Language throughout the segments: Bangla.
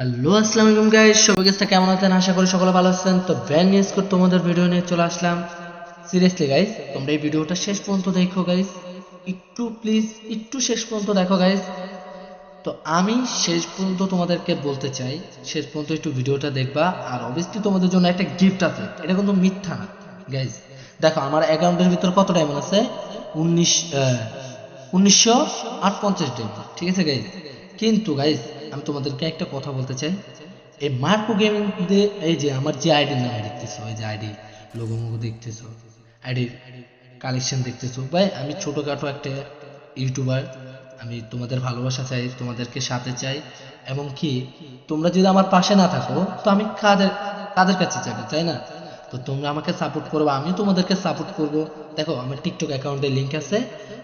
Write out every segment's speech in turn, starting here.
হ্যালো, আসসালামু আলাইকুম গাইস সবাই কাছে কেমন আছেন? আশা করি সকলে ভালো আছেন। তো ব্র্যান্ড নিউজ করে তোমাদের ভিডিও নিয়ে চলে আসলাম। সিরিয়াসলি গাইস তোমরা এই ভিডিওটা শেষ পর্যন্ত দেখো গাইস একটু প্লিজ একটু শেষ পর্যন্ত দেখো গাইস তো আমি শেষ পর্যন্ত তোমাদেরকে বলতে চাই, শেষ পর্যন্ত একটু ভিডিওটা দেখবা। আর অবভিয়াসলি তোমাদের জন্য একটা গিফট আছে। এটা কিন্তু মিথ্যা না গাইস দেখো, আমার অ্যাকাউন্টের ভিতর কত ডায়মন্ড আছে? উনিশ উনিশশো আট পঞ্চাশ ডায়মন্ড ঠিক আছে গাইস কিন্তু গাইস আমি তোমাদেরকে একটা কথা বলতে চাই। এই মার্কো গেমিং এই যে আমার যে আইডির নাম দেখতেছো, এই যে আইডি লোগো মোগো দেখতেছো আইডির কালেকশন দেখতেছো, ভাই আমি ছোটোখাটো একটা ইউটিউবার, আমি তোমাদের ভালোবাসা চাই, তোমাদেরকে সাথে চাই, এবং কি তোমরা যদি আমার পাশে না থাকো, তো আমি কাদের কাদের কাছে যাবে, তাই না? তো তোমরা আমাকে সাপোর্ট করবে আমি তোমাদেরকে সাপোর্ট করব। দেখো, আমার টিকটক অ্যাকাউন্টে লিংক আছে,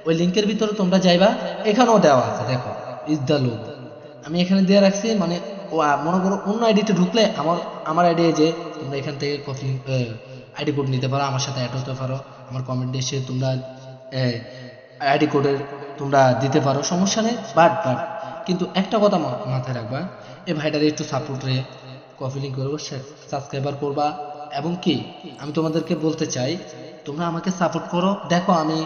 ওই লিংকের ভিতরে তোমরা যাইবা, এখানেও দেওয়া আছে, দেখো ইজ দ্য লোক আমি এখানে দিয়ে রাখছি মানে মনে করো অন্য আইডিতে ঢুকলে আমার আমার আইডি যে তোমরা এখান থেকে কপি আইডি কোড নিতে পারো, আমার সাথে অ্যাড হতে পারো, আমার কমেন্টে এসে তোমরা আইডি কোডের তোমরা দিতে পারো, সমস্যা নেই বাট বাট কিন্তু একটা কথা মাথায় রাখবা এই ভাইটারে একটু সাপোর্ট রে কপি লিঙ্ক করব সাবস্ক্রাইবার করবা, এবং কি, আমি তোমাদেরকে বলতে চাই, তোমরা আমাকে সাপোর্ট করো, দেখো আমি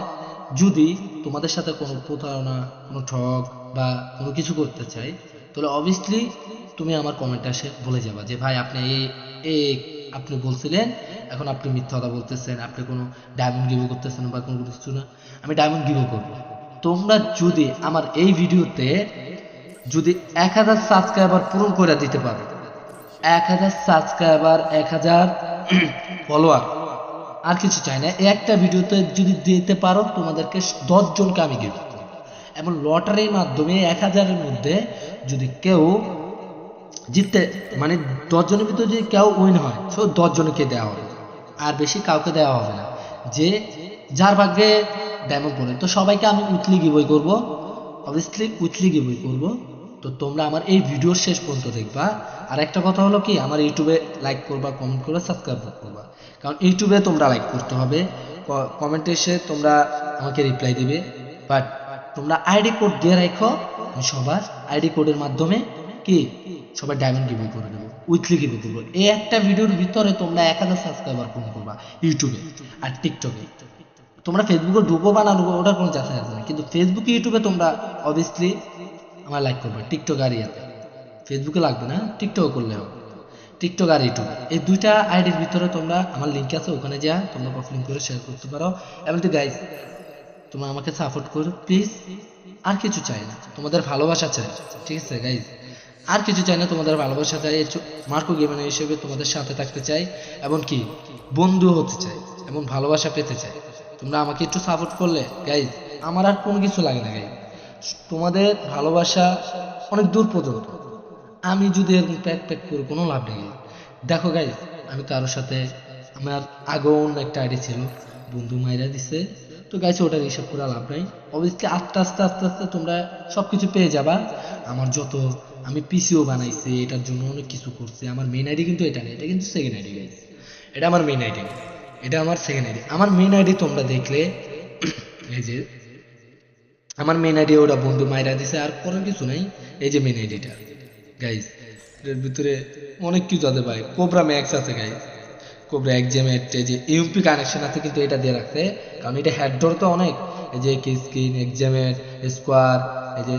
যদি তোমাদের সাথে কোনো প্রতারণা, কোনো ঠক বা কোনো কিছু করতে চাই, তাহলে অবভিয়াসলি তুমি আমার কমেন্টে এসে বলে যাবা যে, ভাই, আপনি এই এই আপনি বলছিলেন, এখন আপনি মিথ্যা কথা বলতেছেন, আপনি কোনো ডায়মন্ড গিভও করতেছেন বা কোনো কিছু না, আমি ডায়মন্ড গিভও করব। তোমরা যদি আমার এই ভিডিওতে যদি এক হাজার সাবস্ক্রাইবার পূরণ করে দিতে পারো, এক হাজার সাবস্ক্রাইবার এক হাজার ফলোয়ার আর কিছু চাই না একটা ভিডিওতে যদি দিতে পারো, তোমাদেরকে দশ জনকে আমি গিফট এবং লটারির মাধ্যমে এক হাজারের মধ্যে যদি কেউ জিততে মানে দশ জনের ভিতরে যদি কেউ উইন হয় সে দশ জনকে দেওয়া হবে। আর বেশি কাউকে দেওয়া হবে না। যে যার ভাগ্যে ডায়মন্ড পড়ে তো সবাইকে আমি উইথলি গিবই করব। অবভিয়াসলি উইথলি গিবই করব। তো তোমরা আমার এই ভিডিওর শেষ পর্যন্ত দেখবা। আর একটা কথা হলো কি, আমার ইউটিউবে লাইক করবা কমেন্ট করবা সাবস্ক্রাইব করবা। কারণ ইউটিউবে তোমরা লাইক করতে হবে। কমেন্টে এসে তোমরা আমাকে রিপ্লাই দিবে। বাট তোমরা আইডি কোড দিয়ে রাখো, আমি সবার আইডি কোডের মাধ্যমে কি? সবাই ডায়মন্ড গিভে করে দেবো উইকলি গিভে করব। এই একটা ভিডিওর ভিতরে তোমরা এক হাজার সাবস্ক্রাইবার পূরণ করবা ইউটিউবে আর টিকটকে তোমরা ফেসবুকে ঢুকো বা না ঢুকো, ওটার কোনো যাচাই আছে না কিন্তু ফেসবুকে ইউটিউবে তোমরা অবভিয়াসলি আমার লাইক করবে টিকটক আর ইয়াতে। ফেসবুকে লাগবে না টিকটক করলে হবে। টিকটক আর ইউটিউব এই দুইটা আইডির ভিতরে তোমরা, আমার লিঙ্ক আছে, ওখানে যা তোমরা লিঙ্ক করে শেয়ার করতে পারো। তো গাইজ তোমরা আমাকে সাপোর্ট করো প্লিজ আর কিছু চাই না। তোমাদের ভালোবাসা চাই। ঠিক আছে গাইজ আর কিছু চাই না, তোমাদের ভালোবাসা চাই। মার্কো গেমার হিসেবে তোমাদের সাথে থাকতে চাই এবং কি? বন্ধু হতে চাই এবং ভালোবাসা পেতে চাই। তোমরা আমাকে একটু সাপোর্ট করলে গাইজ আমার আর কোনো কিছু লাগে না গাইজ তোমাদের ভালোবাসা অনেক দূর পর্যন্ত। আমি যদি এরকম প্যাক প্যাক করে কোনো লাভ নেই দেখো গাইজ আমি কারোর সাথে আমার আগেও অন্য একটা আইডি ছিল। বন্ধু মাইরা দিছে। তো গাইছে ওটার হিসাব করে লাভ নাই। অবভিয়াসলি আস্তে আস্তে আস্তে আস্তে তোমরা সব কিছু পেয়ে যাবা। আমার যত, আমি পিসিও বানাইছি, এটার জন্য অনেক কিছু করছি। আমার মেন আইডি কিন্তু এটা নেই এটা কিন্তু সেকেন্ড আইডি গাইজ এটা আমার মেন আইডি এটা আমার সেকেন্ড আইডি আমার মেন আইডি তোমরা দেখলে, এই যে, আমার মেন আইডি ওটা বন্ধু মাইরা দিছে, আর কোনো কিছু নাই। এই যে মেন আইডিটা গাইজ এর ভিতরে অনেক কিছু আছে ভাই। কোবরা ম্যাক্স আছে গাইজ কোবরা এক্সামেট এই যে ইউপি কানেকশন আছে কিন্তু এটা দিয়ে রাখছে। কারণ এটা হেডডোর তো অনেক। এই যে স্ক্রিন এক্সামেট স্কোয়ার এই যে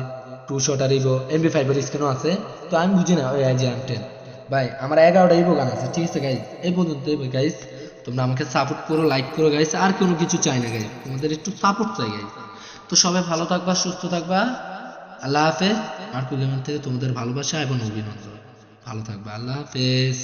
টু শট আর ইভো এমবি ফাইভের স্ক্রিনও আছে। তো আমি বুঝি না, ওই যে এম টেন ভাই, আমার এগারোটা ইভো গান আছে, ঠিক আছে গাইজ এই পর্যন্ত গাইজ তোমরা আমাকে সাপোর্ট করো লাইক করো গাইজ আর কোনো কিছু চাই না গাইজ তোমাদের একটু সাপোর্ট চাই গাইজ তো সবাই ভালো থাকবা, সুস্থ থাকবা। আল্লাহ হাফেজ। মার্কো গেমার থেকে তোমাদের ভালোবাসা এবং অভিনন্দন। ভালো থাকবা, আল্লাহ হাফেজ।